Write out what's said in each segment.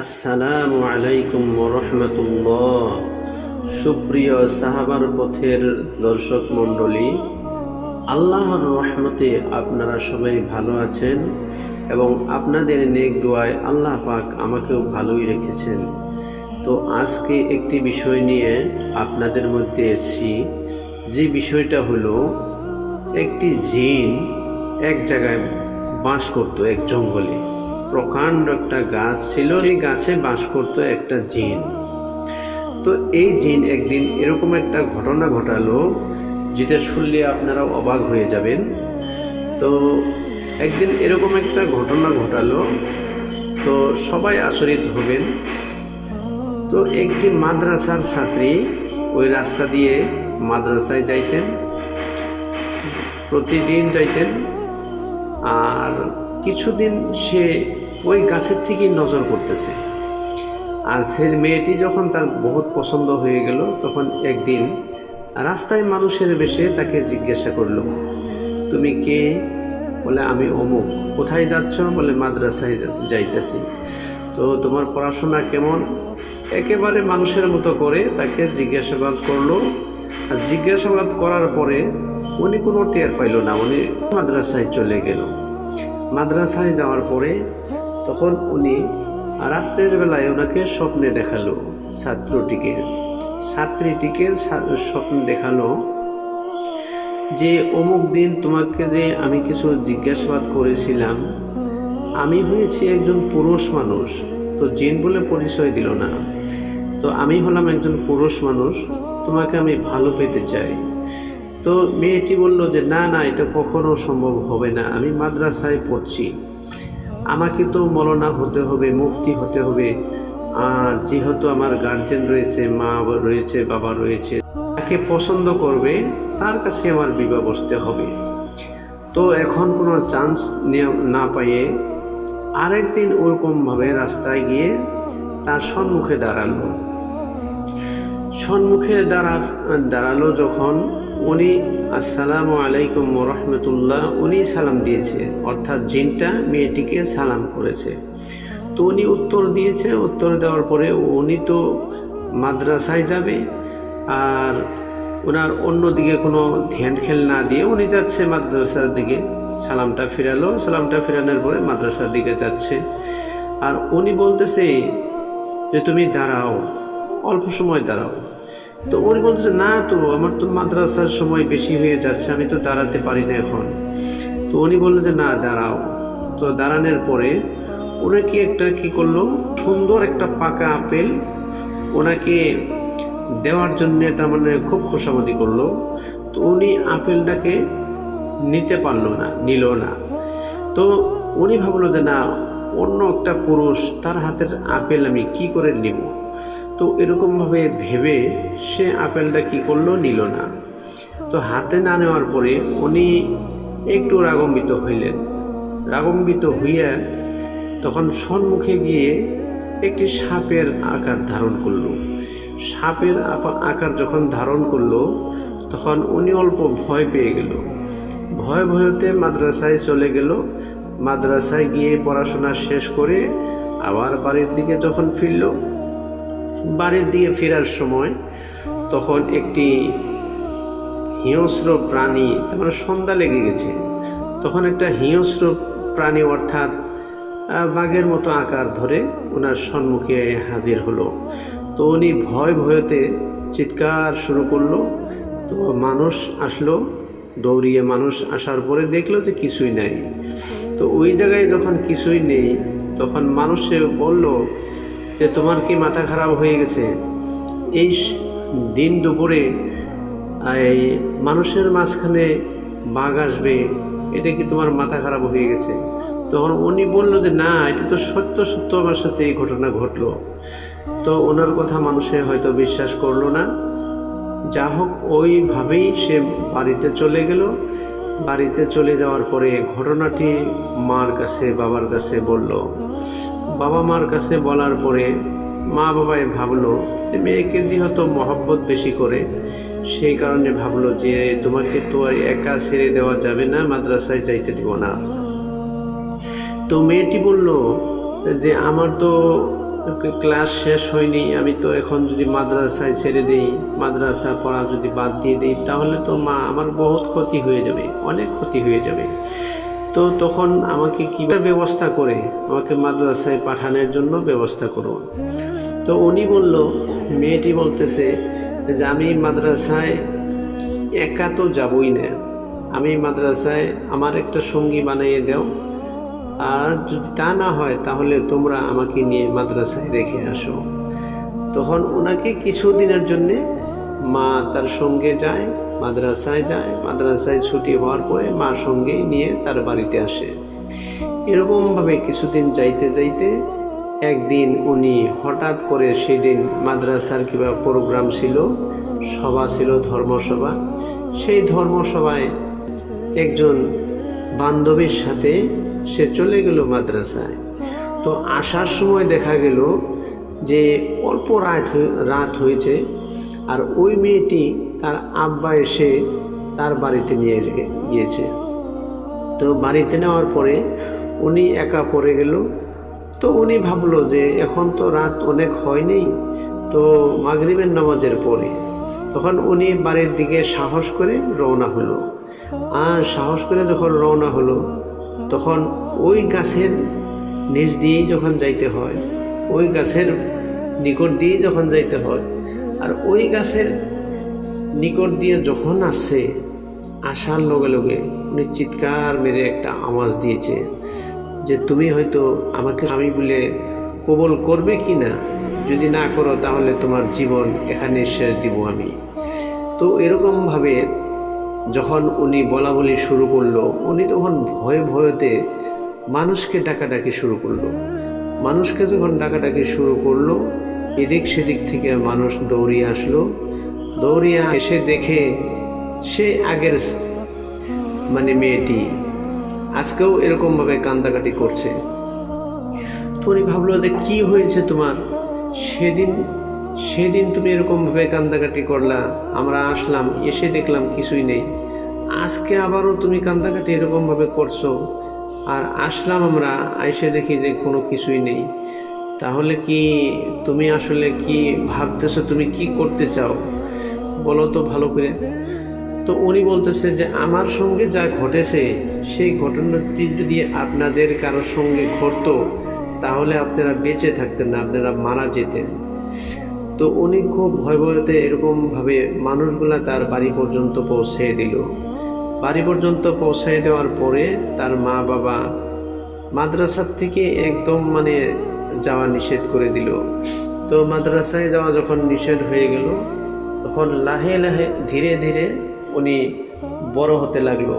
আসসালামু আলাইকুম রহমতুল্লাহ। সুপ্রিয় সাহাবার পথের দর্শক মণ্ডলী, আল্লাহর রহমতে আপনারা সবাই ভালো আছেন এবং আপনাদের নেক দোয়ায় আল্লাহ পাক আমাকেও ভালোই রেখেছেন। তো আজকে একটি বিষয় নিয়ে আপনাদের মধ্যে এসেছি। যে বিষয়টা হলো, একটি জিন এক জায়গায় বাস করতো এক জঙ্গলে। প্রকাণ্ড একটা গাছ ছিল। সেই গাছে বাস করতো একটা জিন। তো এই জিন একদিন এরকম একটা ঘটনা ঘটালো, যেটা শুনলে আপনারা অবাক হয়ে যাবেন। তো একদিন এরকম একটা ঘটনা ঘটালো। তো সবাই আচরিত হবেন। তো একটি মাদ্রাসার ছাত্রী ওই রাস্তা দিয়ে মাদ্রাসায় যাইতেন, প্রতিদিন যাইতেন। আর কিছুদিন সে ওই গাছের থেকেই নজর করতেছে আর সে মেয়েটি যখন তার বহুত পছন্দ হয়ে গেল, তখন একদিন রাস্তায় মানুষের বেশে তাকে জিজ্ঞাসা করল, তুমি কে? বলে, আমি অমুক। কোথায় যাচ্ছ? বলে, মাদ্রাসায় যাইতেছি। তো তোমার পড়াশোনা কেমন? একেবারে মানুষের মতো করে তাকে জিজ্ঞাসাবাদ করল। আর জিজ্ঞাসাবাদ করার পরে উনি কোনো টের পাইল না। উনি মাদ্রাসায় চলে গেল। মাদ্রাসায় যাওয়ার পরে তখন উনি রাত্রের বেলায় ওনাকে স্বপ্নে দেখাল ছাত্রটিকে। ছাত্রীটিকে স্বপ্ন দেখাল যে, অমুক দিন তোমাকে যে আমি কিছু জিজ্ঞাসাবাদ করেছিলাম, আমি হয়েছি একজন পুরুষ মানুষ। তো জিন বলে পরিচয় দিল না। তো আমি হলাম একজন পুরুষ মানুষ, তোমাকে আমি ভালো পেতে চাই। তো মেয়েটি বলল যে, না না, এটা কখনো সম্ভব হবে না। আমি মাদ্রাসায় পড়ছি। আমাকে তো মলনা হতে হবে, মুফতি হতে হবে। আর যেহেতু আমার গার্জেন রয়েছে, মা রয়েছে, বাবা রয়েছে তাকে পছন্দ করবে, তার কাছে আমার বিবাহ বসতে হবে। তো এখন কোনো চান্স না পাইয়ে আরেকদিন ওরকমভাবে রাস্তায় গিয়ে তার সম্মুখে দাঁড়াল। সম্মুখে দাঁড়া দাঁড়াল যখন উনি, আসসালামু আলাইকুম রহমতুল্লাহ উনি সালাম দিয়েছে। অর্থাৎ জিনটা মেয়েটিকে সালাম করেছে। তো উনি উত্তর দিয়েছে। উত্তর দেওয়ার পরে উনি তো মাদ্রাসায় যাবে আর ওনার অন্যদিকে কোনো ধ্যান খেল না দিয়ে উনি যাচ্ছে মাদ্রাসার দিকে। সালামটা ফিরালো। সালামটা ফেরানোর পরে মাদ্রাসার দিকে যাচ্ছে। আর উনি বলতেছে যে, তুমি দাঁড়াও, অল্প সময় দাঁড়াও। তো উনি বলতেছে, না তো, আমার তো মাদ্রাসার সময় বেশি হয়ে যাচ্ছে, আমি তো দাঁড়াতে পারি না এখন। তো উনি বললেন যে, না, দাঁড়াও। তো দাঁড়ানোর পরে ওনাকে একটা কি করল, সুন্দর একটা পাকা আপেল ওনাকে দেওয়ার জন্যে তার মানে খুব খোসামতি করল। তো উনি আপেলটাকে নিতে পারল না, নিল না। তো উনি ভাবলো যে, না, অন্য একটা পুরুষ, তার হাতের আপেল আমি কি করে নিব? তো এরকমভাবে ভেবে সে আপেলটা কি করল, নিল না। তো হাতে না নেওয়ার পরে উনি একটু রাগম্বিত হইলেন। রাগম্বিত হইয়া তখন সম্মুখে গিয়ে একটি সাপের আকার ধারণ করল। সাপের আকার যখন ধারণ করল, তখন উনি অল্প ভয় পেয়ে গেল। ভয় ভয়তে মাদ্রাসায় চলে গেল। মাদ্রাসায় গিয়ে পড়াশোনা শেষ করে আবার বাড়ির দিকে যখন ফিরল বাড়ির দিকে ফেরার সময় তখন একটি হিংস্র প্রাণী, তার মানে সন্ধ্যা লেগে গেছে। তখন একটা হিংস্র প্রাণী অর্থাৎ বাঘের মতো আকার ধরে ওনার সম্মুখে হাজির হলো। তো উনি ভয় ভয়তে চিৎকার শুরু করল। তো মানুষ আসলো, দৌড়িয়ে মানুষ আসার পরে দেখল যে কিছুই নাই। তো ওই জায়গায় যখন কিছুই নেই, তখন মানুষে বলল যে তোমার কি মাথা খারাপ হয়ে গেছে? এই দিন দুপুরে এই মানুষের মাঝখানে বাঘ আসবে, এটা কি তোমার মাথা খারাপ হয়ে গেছে? তখন উনি বলল যে, না, এটা তো সত্য সত্য আমার সাথে এই ঘটনা ঘটলো। তো ওনার কথা মানুষে হয়তো বিশ্বাস করল না। যা হোক, ওইভাবেই সে বাড়িতে চলে গেল। বাড়িতে চলে যাওয়ার পরে ঘটনাটি মার কাছে, বাবার কাছে বলল বাবা মার কাছে বলার পরে মা বাবাই ভাবলো যে মেয়েকে যেহেতু মহব্বত বেশি করে, সেই কারণে ভাবলো যে তোমাকে তো আর একা ছেড়ে দেওয়া যাবে না, মাদ্রাসায় যাইতে দিব না। তো মেয়েটি বলল যে আমার তো ক্লাস শেষ হয়নি, আমি তো এখন যদি মাদ্রাসায় ছেড়ে দিই, মাদ্রাসা পড়া যদি বাদ দিয়ে দিই, তাহলে তো মা, আমার বহুত ক্ষতি হয়ে যাবে, অনেক ক্ষতি হয়ে যাবে। তো তখন আমাকে কীভাবে ব্যবস্থা করে? আমাকে মাদ্রাসায় পাঠানোর জন্য ব্যবস্থা করো তো উনি বলল, মেয়েটি বলতেছে যে, আমি মাদ্রাসায় একা তো যাবই না। আমি মাদ্রাসায় আমার একটা সঙ্গী বানিয়ে দাও। আর যদি তা না হয়, তাহলে তোমরা আমাকে নিয়ে মাদ্রাসায় রেখে আসো। তখন ওনাকে কিছুদিনের জন্যে মা তার সঙ্গে যায়, মাদ্রাসায় যায়, মাদ্রাসায় ছুটি হওয়ার পরে মা সঙ্গে নিয়ে তার বাড়িতে আসে। এরকমভাবে কিছুদিন যাইতে যাইতে একদিন উনি হঠাৎ করে সেদিন মাদ্রাসার কিবা প্রোগ্রাম ছিল, সভা ছিল, ধর্মসভা। সেই ধর্মসভায় একজন বান্ধবীর সাথে সে চলে গেল মাদ্রাসায়। তো আসার সময় দেখা গেল যে অল্প রাত রাত হয়েছে আর ওই মেয়েটি তার আব্বা এসে তার বাড়িতে নিয়ে গিয়েছে। তো বাড়িতে নেওয়ার পরে উনি একা পড়ে গেল। তো উনি ভাবলো যে এখন তো রাত অনেক হয়নি, তো মাগরিবের নামাজের পরে। তখন উনি বাড়ির দিকে সাহস করে রওনা হলো। আর সাহস করে যখন রওনা হলো, তখন ওই গাছের নিচ দিয়েই যখন যাইতে হয়, ওই গাছের নিকট দিয়েই যখন যাইতে হয় আর ওই গাছের নিকট দিয়ে যখন আসছে, আসার লগে লগে উনি চিৎকার মেরে একটা আওয়াজ দিয়েছে যে, তুমি হয়তো আমাকে স্বামী বলে কবল করবে কি না? যদি না করো তাহলে তোমার জীবন এখানে শেষ দিব আমি। তো এরকমভাবে যখন উনি বলা বলি শুরু করল, উনি তখন ভয়ে ভয়তে মানুষকে ডাকাডাকি শুরু করল। মানুষকে যখন ডাকাডাকি শুরু করল এদিক সেদিক থেকে মানুষ দৌড়িয়ে আসলো। দৌড়িয়ে এসে দেখে সে আগের মানে মেয়েটি। আজকেও এরকমভাবে কান্দাকাটি করছে। তো উনি ভাবলো যে কি হয়েছে তোমার? সেদিন সেদিন তুমি এরকমভাবে কান্দাকাটি করলা, আমরা আসলাম, এসে দেখলাম কিছুই নেই। আজকে আবারও তুমি কান্দাকাটি এরকমভাবে করছ। আর আসলাম আমরা আইসে দেখি যে কোনো কিছুই নেই। তাহলে কি তুমি আসলে কি ভাবতেছো তুমি কি করতে চাও? বলো তো ভালো করে। তো উনি বলতেছে যে, আমার সঙ্গে যা ঘটেছে, সেই ঘটনাটি যদি আপনাদের কারোর সঙ্গে ঘটতো, তাহলে আপনারা বেঁচে থাকতেন না, আপনারা মারা যেতেন। তো উনি খুব ভয় ভয়তে এরকমভাবে মানুষগুলা তার বাড়ি পর্যন্ত পৌঁছে দিল। বাড়ি পর্যন্ত পৌঁছে দেওয়ার পরে তার মা বাবা মাদ্রাসার থেকে একদম মানে যাওয়া নিষেধ করে দিল। তো মাদ্রাসায় যাওয়া যখন নিষেধ হয়ে গেল, তখন লাহে লাহে ধীরে ধীরে উনি বড় হতে লাগল।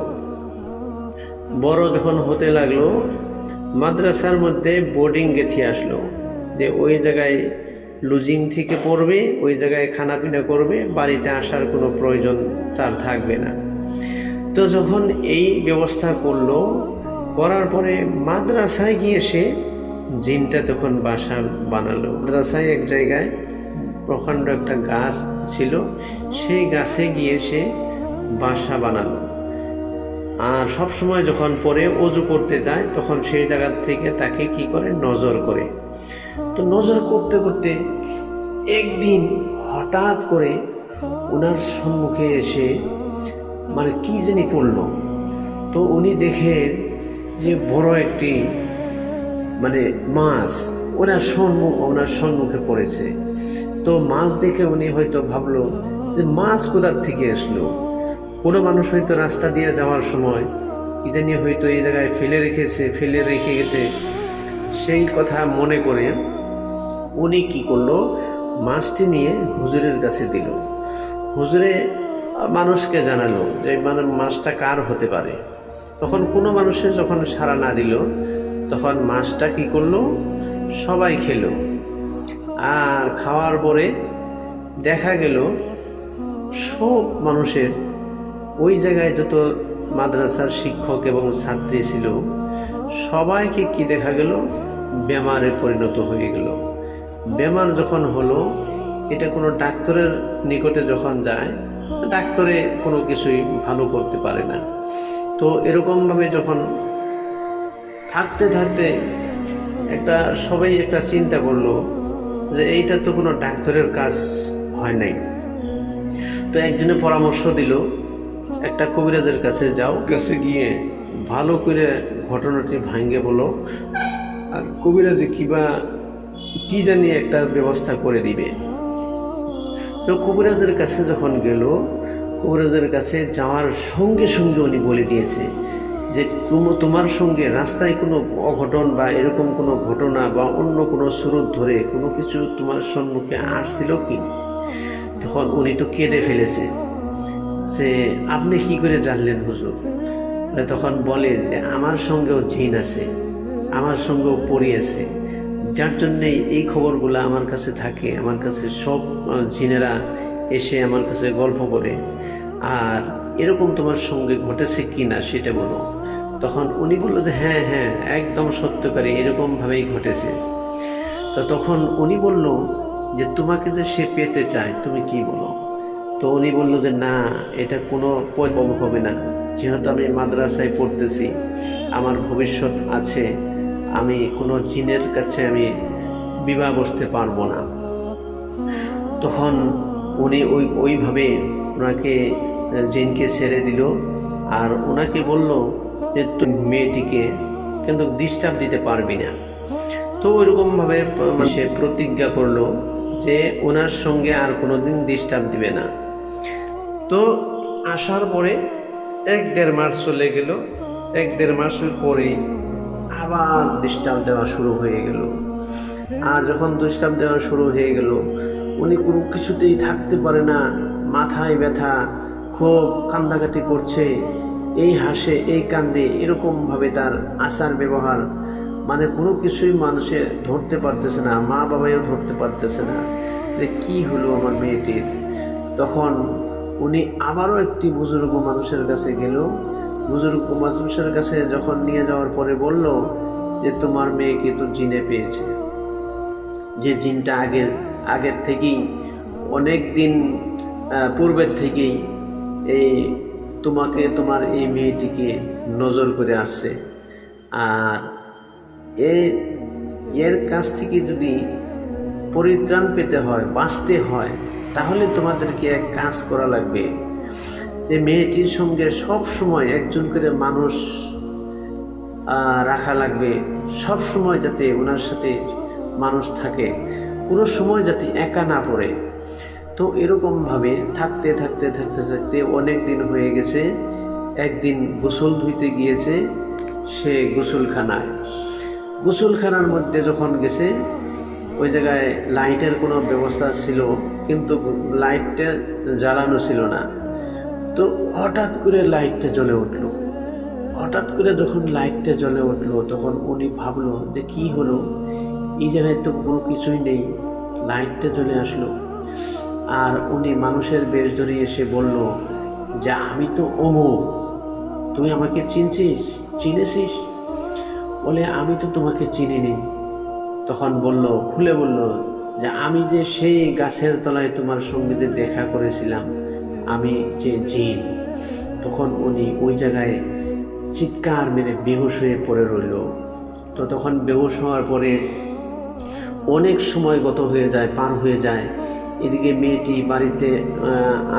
বড় যখন হতে লাগল, মাদ্রাসার মধ্যে বোর্ডিং গেথি আসলো যে ওই জায়গায় লুজিং থেকে পড়বে, ওই জায়গায় খানাপিনা করবে, বাড়িতে আসার কোনো প্রয়োজন তার থাকবে না। তো যখন এই ব্যবস্থা করল, করার পরে মাদ্রাসায় গিয়ে সে জিনটা তখন বাসা বানালো। মাদ্রাসায় এক জায়গায় প্রকাণ্ড একটা গাছ ছিল, সেই গাছে গিয়ে সে বাসা বানালো। আর সব সময় যখন পরে অজু করতে যায়, তখন সেই জায়গা থেকে তাকে কি করে? নজর করে। তো নজর করতে করতে একদিন হঠাৎ করে ওনার সম্মুখে এসে মানে কি জানি পড়ল। তো উনি দেখে যে বড় একটি মানে মাছ, ওনার সম্মুখ ওনার সম্মুখে পড়েছে। তো মাছ দেখে উনি হয়তো ভাবলো যে মাছ কোথার থেকে আসলো? কোনো মানুষ হয়তো রাস্তা দিয়ে যাওয়ার সময় জানি হয়তো এই জায়গায় ফেলে রেখেছে, ফেলে রেখে গেছে। সেই কথা মনে করে উনি কি করল? মাছটি নিয়ে হুজুরের কাছে দিল। হুজুরে মানুষকে জানালো যে মানে মাছটা কার হতে পারে? তখন কোনো মানুষের যখন সাড়া না দিল তখন মাছটা কি করল? সবাই খেলো। আর খাওয়ার পরে দেখা গেল, সব মানুষের ওই জায়গায় যত মাদ্রাসার শিক্ষক এবং ছাত্রী ছিল, সবাইকে কি দেখা গেল? বেমারে পরিণত হয়ে গেল। বেমার যখন হলো, এটা কোনো ডাক্তারের নিকটে যখন যায়, ডাক্তারে কোনো কিছুই ভালো করতে পারে না। তো এরকমভাবে যখন থাকতে থাকতে একটা সবাই একটা চিন্তা করল যে এইটা তো কোনো ডাক্তারের কাজ হয় নাই। তো একজনে পরামর্শ দিল একটা কবিরাজের কাছে যাও কাছে গিয়ে ভালো করে ঘটনাটি ভাঙ্গে বলো। আর কবিরাজে কিবা কি জানি একটা ব্যবস্থা করে দিবে। তো কবিরাজের কাছে যখন গেল কবিরাজের কাছে যাওয়ার সঙ্গে সঙ্গে উনি বলে দিয়েছে যে কোনো- তোমার সঙ্গে রাস্তায় কোনো অঘটন বা এরকম কোনো ঘটনা বা অন্য কোনো স্রোত ধরে কোনো কিছু তোমার সম্মুখে আসছিল কি? তখন উনি তো কেঁদে ফেলেছে। যে আপনি কি করে জানলেন হুজুর? তখন বলে যে, আমার সঙ্গেও জিন আছে, আমার সঙ্গেও পড়ি আছে। যার জন্যে এই খবরগুলো আমার কাছে থাকে, আমার কাছে সব জিনেরা এসে আমার কাছে গল্প করে। আর এরকম তোমার সঙ্গে ঘটেছে কি না সেটা বলো। তখন উনি বলল যে হ্যাঁ হ্যাঁ একদম সত্যকারী, এরকমভাবেই ঘটেছে। তো তখন উনি বলল যে, তোমাকে যে সে পেতে চায়, তুমি কি বলো? তো উনি বলল যে, না, এটা কোনো পয়কম হবে না। যেহেতু আমি মাদ্রাসায় পড়তেছি, আমার ভবিষ্যৎ আছে, আমি কোনো জিনের কাছে আমি বিবাহ বসতে পারব না। তখন উনি ওই, ওইভাবে ওনাকে জিনকে ছেড়ে দিল, আর ওনাকে বলল যে তুমি মেয়েটিকে কিন্তু ডিস্টার্ব দিতে পারবি না। তো ওইরকমভাবে সে প্রতিজ্ঞা করল যে ওনার সঙ্গে আর কোনোদিন ডিস্টার্ব দিবে না। তো আসার পরে এক দেড় মাস চলে গেল। এক দেড় মাসের পরে আবার ডিস্টার্ব দেওয়া শুরু হয়ে গেল। আর যখন ডিস্টার্ব দেওয়া শুরু হয়ে গেল, উনি কোনো কিছুতেই থাকতে পারে না। মাথায় ব্যথা, খুব কান্দাকাটি করছে। এই হাসে, এই কান্দে, এরকমভাবে তার আচার ব্যবহার। মানে কোনো কিছুই মানুষে ধরতে পারতেছে না, মা বাবাইও ধরতে পারতেছে না যে কী হলো আমার মেয়েটির। তখন উনি আবারও একটি বুজুর্গ মানুষের কাছে গেল। বুজুর্গ মানুষের কাছে যখন নিয়ে যাওয়ার পরে বলল যে, তোমার মেয়েকে তো জিনে পেয়েছে। যে জিনটা আগের আগের থেকেই, অনেক দিন পূর্বের থেকেই এই তোমাকে, তোমার এই মেয়েটিকে নজর করে আসছে। আর এর এর কাছ থেকে যদি পরিত্রাণ পেতে হয়, বাঁচতে হয়, তাহলে তোমাদেরকে এক কাজ করা লাগবে। যে মেয়েটির সঙ্গে সব সময় একজন করে মানুষ রাখা লাগবে। সব সময় যাতে ওনার সাথে মানুষ থাকে। কোনো সময় যাতে একা না পড়ে। তো এরকমভাবে থাকতে থাকতে থাকতে থাকতে অনেক দিন হয়ে গেছে। একদিন গোসল ধুইতে গিয়েছে সে গোসলখানায়। গোসলখানার মধ্যে যখন গেছে, ওই জায়গায় লাইটের কোনো ব্যবস্থা ছিল, কিন্তু লাইটটা জ্বালানো ছিল না। তো হঠাৎ করে লাইটটা জ্বলে উঠল। হঠাৎ করে যখন লাইটটা জ্বলে উঠল, তখন উনি ভাবলো যে কি হলো? এই জায়গায় তো কোনো কিছুই নেই। লাইটটা জ্বলে আসলো। আর উনি মানুষের বেশ ধরে এসে বলল, যে, আমি তো অমুক। তুই আমাকে চিনছিস? চিনেছিস? বলে, আমি তো তোমাকে চিনিনি। তখন বলল, খুলে বলল, যে আমি যে সেই গাছের তলায় তোমার সঙ্গে যে দেখা করেছিলাম, আমি যে জিন। তখন উনি ওই জায়গায় চিৎকার মেরে বেহুশ হয়ে পড়ে রইল। তো তখন বেহুশ হওয়ার পরে অনেক সময় গত হয়ে যায়, পার হয়ে যায়। এদিকে মেয়েটি বাড়িতে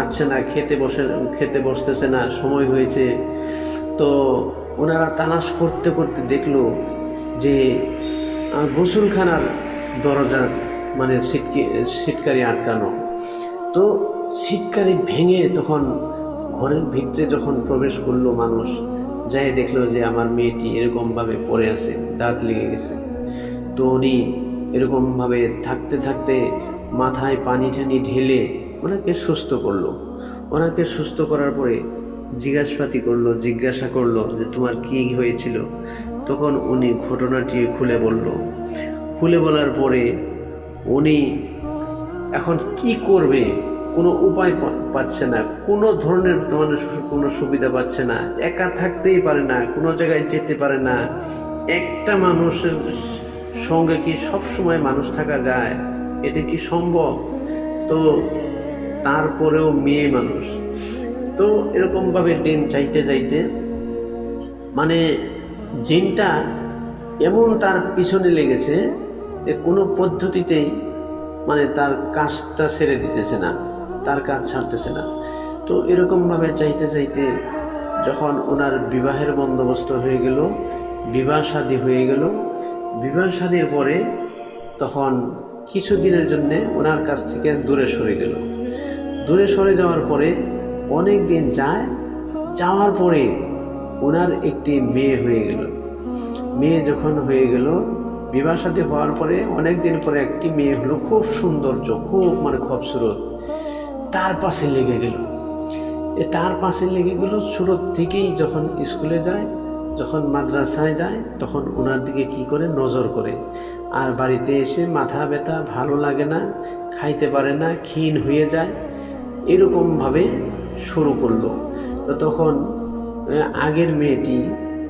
আসছে না, খেতে বসে, খেতে বসতেছে না, সময় হয়েছে। তো ওনারা তালাশ করতে করতে দেখল যে গোসলখানার দরজার মানে সিটকি সিটকারি আটকানো। তো সিটকারি ভেঙে তখন ঘরের ভিতরে যখন প্রবেশ করল মানুষ, যাই দেখল যে আমার মেয়েটি এরকমভাবে পড়ে আছে, দাঁত লেগে গেছে। তো উনি এরকমভাবে থাকতে থাকতে মাথায় পানি টানি ঢেলে ওনাকে সুস্থ করল। ওনাকে সুস্থ করার পরে জিজ্ঞাসাপাতি করল, জিজ্ঞাসা করল যে, তোমার কি হয়েছিল? তখন উনি ঘটনাটি খুলে বলল। খুলে বলার পরে উনি, এখন কি করবে? কোনো উপায় পাচ্ছে না। কোনো ধরনের মানে কোনো সুবিধা পাচ্ছে না। একা থাকতেই পারে না, কোনো জায়গায় যেতে পারে না। একটা মানুষের সঙ্গে কি সব সময় মানুষ থাকা যায়? এটা কি সম্ভব? তো তারপরেও মেয়ে মানুষ। তো এরকমভাবে দিন চাইতে চাইতে মানে জিনটা এমন তার পিছনে লেগেছে যে কোনো পদ্ধতিতেই মানে তার কাজটা ছেড়ে দিতেছে না, তার কাজ ছাড়তেছে না। তো এরকমভাবে চাইতে চাইতে যখন ওনার বিবাহের বন্দোবস্ত হয়ে গেল, বিবাহ শাদী হয়ে গেল, বিবাহ শাদীর পরে তখন কিছুদিনের জন্যে ওনার কাছ থেকে দূরে সরে গেল। দূরে সরে যাওয়ার পরে অনেক দিন যায়, যাওয়ার পরে ওনার একটি মেয়ে হয়ে গেল। মেয়ে যখন হয়ে গেল, বিবাহ সাথে হওয়ার পরে অনেক দিন পরে একটি মেয়ে হলো, খুব সৌন্দর্য, খুব মানে খুবসুরত। তার পাশে লেগে গেল। এ তার পাশে লেগে গেল সুরত থেকেই যখন স্কুলে যায়, যখন মাদ্রাসায় যায়, তখন ওনার দিকে কি করে নজর করে? আর বাড়িতে এসে মাথা ব্যথা ভালো লাগে না, খাইতে পারে না, ক্ষীণ হয়ে যায় এরকমভাবে শুরু করল। তো তখন আগের মেয়েটি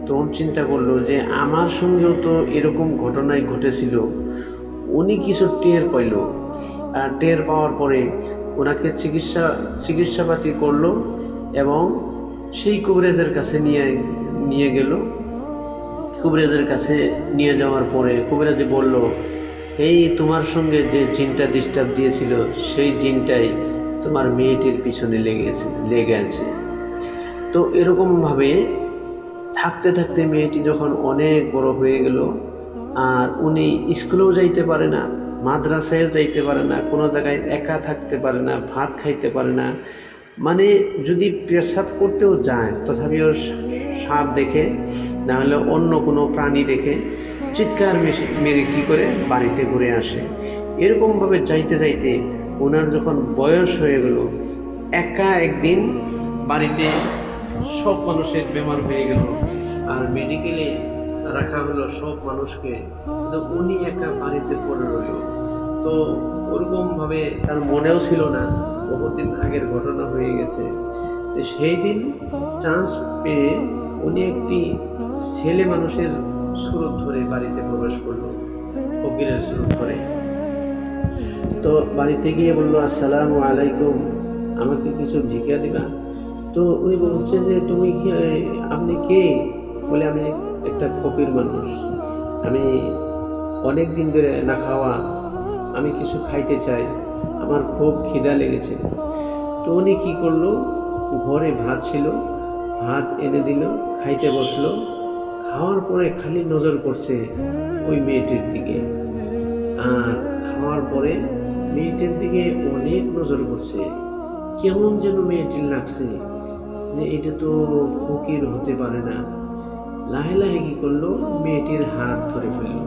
তখন চিন্তা করল যে আমার সঙ্গেও তো এরকম ঘটনাই ঘটেছিল। উনি কিছু টের পাইল। আর টের পাওয়ার পরে ওনাকে চিকিৎসা, চিকিৎসাপাতি করল এবং সেই কবিরাজের কাছে নিয়ে নিয়ে গেল। কবিরাজের কাছে নিয়ে যাওয়ার পরে কবিরাজি বলল, এই তোমার সঙ্গে যে জিনটা ডিস্টার্ব দিয়েছিল, সেই জিনটাই তোমার মেয়েটির পিছনে লেগেছে, লেগে আছে। তো এরকমভাবে থাকতে থাকতে মেয়েটি যখন অনেক বড় হয়ে গেল, আর উনি স্কুলেও যাইতে পারে না, মাদ্রাসায়ও যাইতে পারে না, কোনো জায়গায় একা থাকতে পারে না, ভাত খাইতে পারে না মানে যদি পেশাব করতেও যায়, তথাপিও সাপ দেখে না হলে অন্য কোনো প্রাণী দেখে চিৎকার মেরে কী করে বাড়িতে ঘুরে আসে। এরকমভাবে যাইতে যাইতে ওনার যখন বয়স হয়ে গেল, একা একদিন বাড়িতে সব মানুষের বেমার হয়ে গেল। আর মেডিকেলে রাখা হলো সব মানুষকে। কিন্তু উনি একা বাড়িতে পড়ে রইল। তো ওরকমভাবে তার মনেও ছিল না, বহুদিন আগের ঘটনা হয়ে গেছে। সেই দিন চান্স পেয়ে উনি একটি ছেলে মানুষের সুরত ধরে বাড়িতে প্রবেশ করল, ফকিরের সুরত ধরে। তো বাড়িতে গিয়ে বলল, আসসালামু আলাইকুম, আমাকে কিছু ভিক্ষা দিবা? তো উনি বলছে যে, তুমি কি, আপনি কে? বলে, আমি একটা ফকির মানুষ। আমি অনেক দিন ধরে না খাওয়া, আমি কিছু খাইতে চাই, আমার খুব খিদা লেগেছে। তো উনি কী করল, ঘরে ভাত ছিল ভাত এনে দিল, খাইতে বসল। খাওয়ার পরে খালি নজর করছে ওই মেয়েটির দিকে। আর খাওয়ার পরে মেয়েটির দিকে অনেক নজর করছে। কেমন যেন মেয়েটির লাগছে যে এটা তো ফকির হতে পারে না। লাহে লাহে কি করল, মেয়েটির হাত ধরে ফেলল।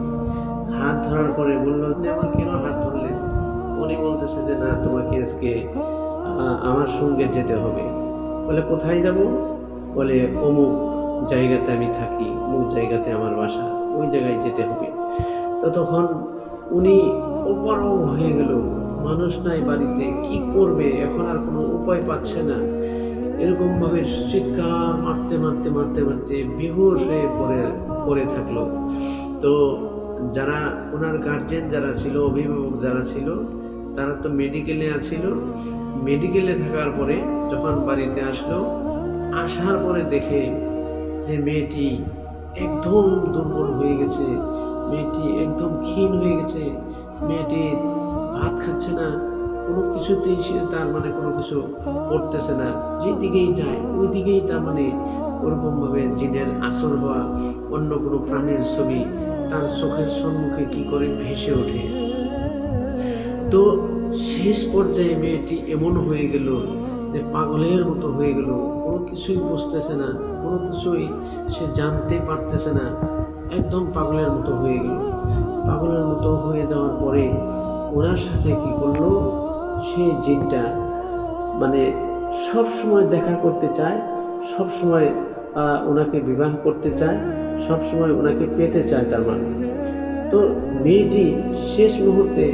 হাত ধরার পরে বলল, যে আমার কেন হাত ধরলে? উনি বলতেছে যে, না, তোমাকে আজকে আমার সঙ্গে যেতে হবে। বলে, কোথায় যাব? বলে, অমুক জায়গাতে আমি থাকি, অমুক জায়গাতে আমার বাসা, ওই জায়গায় যেতে হবে। তো তখন উনি অপারগ হয়ে গেল। মানুষ নাই বাড়িতে, কি করবে? এখন আর কোনো উপায় পাচ্ছে না। এরকমভাবে চিৎকার মারতে মারতে মারতে মারতে বেহুশ হয়ে পড়ে পড়ে থাকল। তো যারা ওনার গার্জেন যারা ছিল, অভিভাবক যারা ছিল, তারা তো মেডিকেলে আছিল। মেডিকেলে থাকার পরে যখন বাড়িতে আসলো আসার পরে দেখে যে মেয়েটি একদম দুর্বল হয়ে গেছে। মেয়েটি একদম ক্ষীণ হয়ে গেছে। মেয়েটি ভাত খাচ্ছে না। কোনো কিছুতেই সে তার মানে কোনো কিছু করতেছে না। যেদিকেই যায় ওই দিকেই তার মানে ওরকমভাবে জিনের আসর হওয়া অন্য কোনো প্রাণীর ছবি তার চোখের সম্মুখে কি করে ভেসে ওঠে। তো শেষ পর্যায়ে মেয়েটি এমন হয়ে গেল যে পাগলের মতো হয়ে গেল। কোনো কিছুই বুঝতেছে না, কোনো কিছুই সে জানতে পারতেছে না। একদম পাগলের মতো হয়ে গেল। পাগলের মতো হয়ে যাওয়ার পরে ওনার সাথে কি করল? সে জিনটা মানে সব সময় দেখা করতে চায়, সব সময় ওনাকে বিবাহ করতে চায়, সব সময় ওনাকে পেতে চায় তার মানে। তো মেয়েটি শেষ মুহূর্তে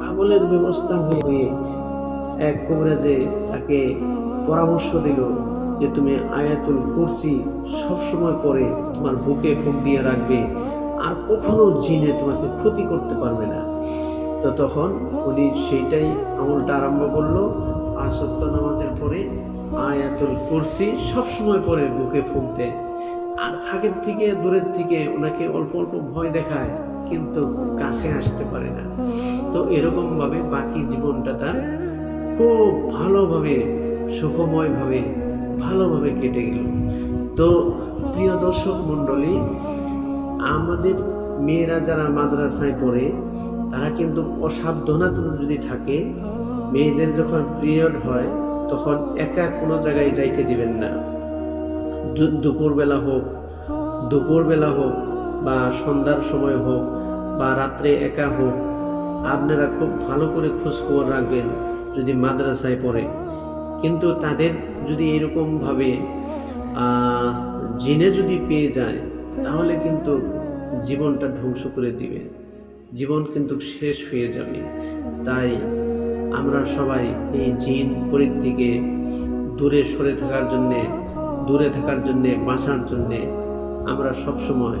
পাগলের ব্যবস্থা হয়ে এক কবরাজে তাকে পরামর্শ দিল যে তুমি আয়াতুল কুরসি সবসময় পরে তোমার বুকে ফুক দিয়ে রাখবে, আর কখনো জিনে তোমাকে ক্ষতি করতে পারবে না। তো তখন উনি সেইটাই আমলটা আরম্ভ করল। আর সত্য নামাজের পরে আয়াতুল কুরসি সবসময় পরে বুকে ফুক আর আগের থেকে, দূরের থেকে ওনাকে অল্প অল্প ভয় দেখায়, কিন্তু কাছে আসতে পারে না। তো এরকম ভাবে বাকি জীবনটা তার খুব ভালোভাবে, সুখময়ভাবে, ভালোভাবে কেটে গেল। তো প্রিয় দর্শক মণ্ডলী, আমাদের মেয়েরা যারা মাদ্রাসায় পড়ে, তারা কিন্তু অসাবধানতা যদি থাকে, মেয়েদের যখন পিরিয়ড হয়, তখন একা কোনো জায়গায় যাইতে দিবেন না। দুপুরবেলা হোক দুপুরবেলা হোক, বা সন্ধ্যার সময় হোক, বা রাত্রে একা হোক, আপনারা খুব ভালো করে খোঁজখবর রাখবেন। যদি মাদ্রাসায় পড়ে। কিন্তু তাদের যদি এরকমভাবে জিনে যদি পেয়ে যায়, তাহলে কিন্তু জীবনটা ধ্বংস করে দিবে। জীবন কিন্তু শেষ হয়ে যাবে। তাই আমরা সবাই এই জিন পরির থেকে দূরে সরে থাকার জন্যে, দূরে থাকার জন্যে, বাঁচার জন্যে আমরা সবসময়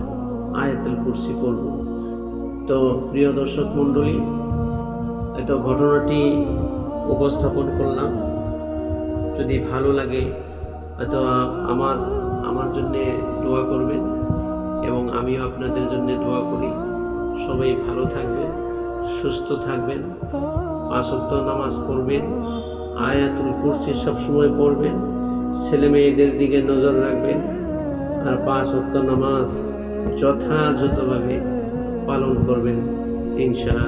আয়াতুল কুরসি পড়ব। তো প্রিয় দর্শক মণ্ডলী এত ঘটনাটি উপস্থাপন করলাম। যদি ভালো লাগে, হয়তো আমার আমার জন্যে দোয়া করবেন এবং আমিও আপনাদের জন্য দোয়া করি। সবাই ভালো থাকবেন, সুস্থ থাকবেন পাঁচক্ত নামাজ পড়বেন, আয়াতুল কুরসি সবসময় পড়বেন, ছেলে মেয়েদের দিকে নজর রাখবেন, আর পাঁচ ওয়াক্ত নামাজ যথাযথভাবে পালন করবেন ইনশা